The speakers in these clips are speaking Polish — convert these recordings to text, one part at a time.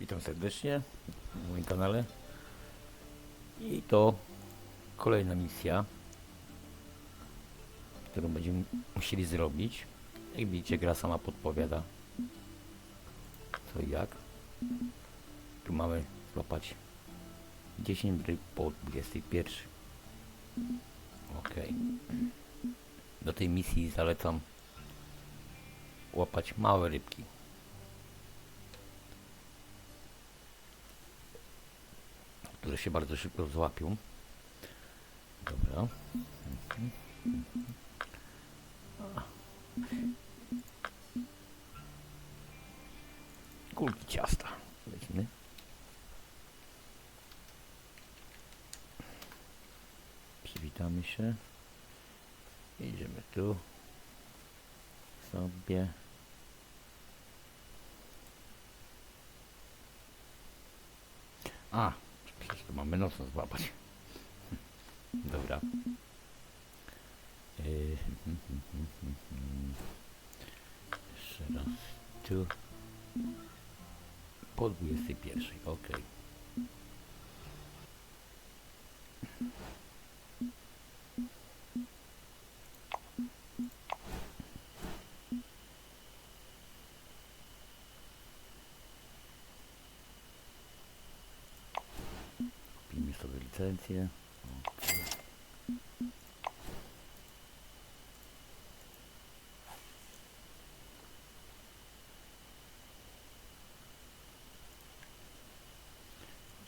Witam serdecznie na moim kanale. I to kolejna misja, którą będziemy musieli zrobić. Jak widzicie, gra sama podpowiada co i jak. Tu mamy złapać 10 ryb po 21. Ok. Do tej misji zalecam łapać małe rybki. Które się bardzo szybko złapią. Dobra. Kulki ciasta. Weźmy. Przywitamy się. Idziemy tu. Sobie. A, przecież to mamy nocno złapać. Dobra. Yy, Jeszcze raz tu. Po 21, ok. Kupimy sobie licencję. Okej.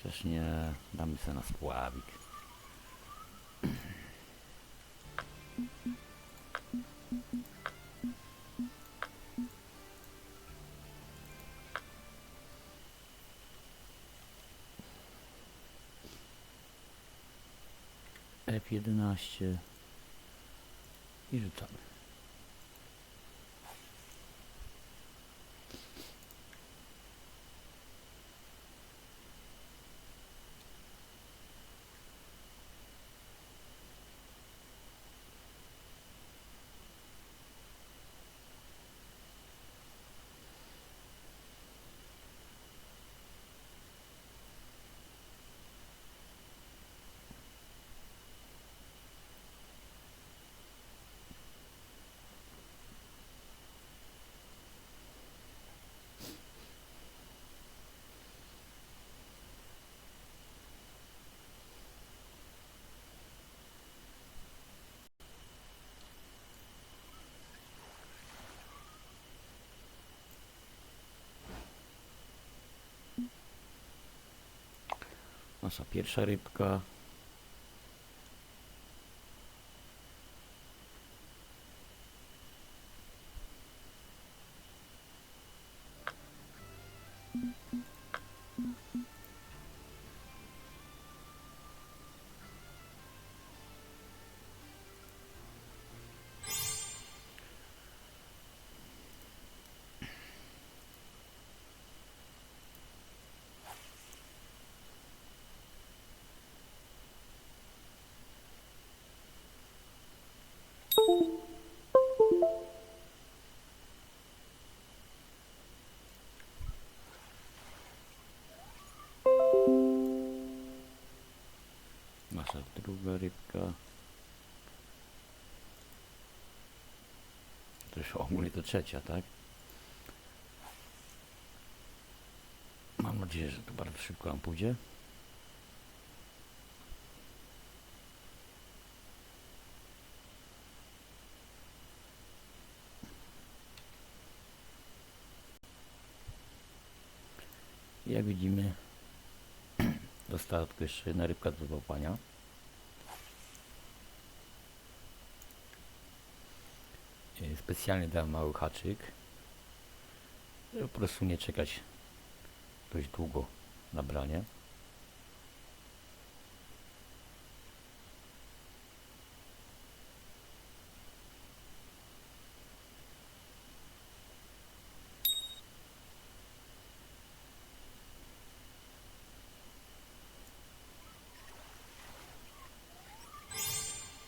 Chociaż nie damy sobie na spławik. F11 i rzucamy. Nasza pierwsza rybka. Rybka. To już ogólnie to trzecia, tak? Mam nadzieję, że to bardzo szybko nam pójdzie. Jak widzimy, tylko jeszcze jedna rybka do złapania. Specjalnie dałem mały haczyk. żeby Po prostu nie czekać dość długo na branie.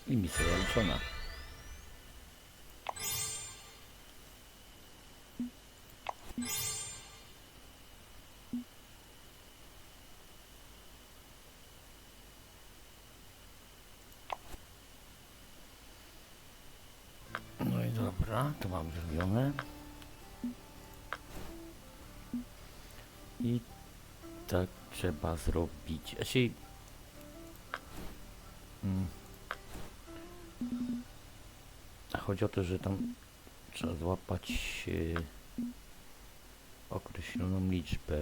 I misja zaliczona. To mam zrobione. I tak trzeba zrobić. Znaczy... Mm, chodzi o to, że tam trzeba złapać e, określoną liczbę.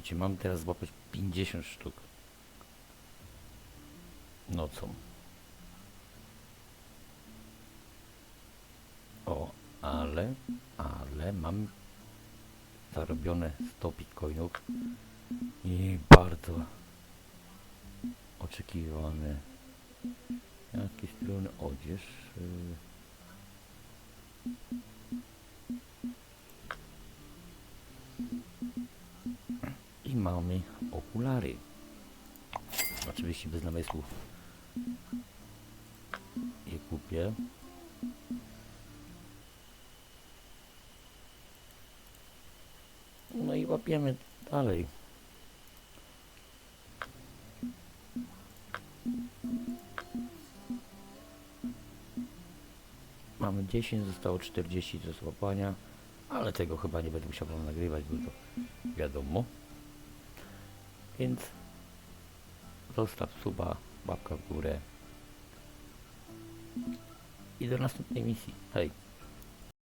Widzicie, mam teraz złapać 50 sztuk nocą. O, ale, ale mam zarobione 100 bitcoinów i bardzo oczekiwany jakiś strony odzież. I mamy okulary. Oczywiście bez namysłu je kupię. No i łapiemy dalej. Mamy 10, zostało 40 do złapania, ale tego chyba nie będę musiał nagrywać, bo to wiadomo. Więc zostaw suba, łapka w górę i do następnej misji. Hej!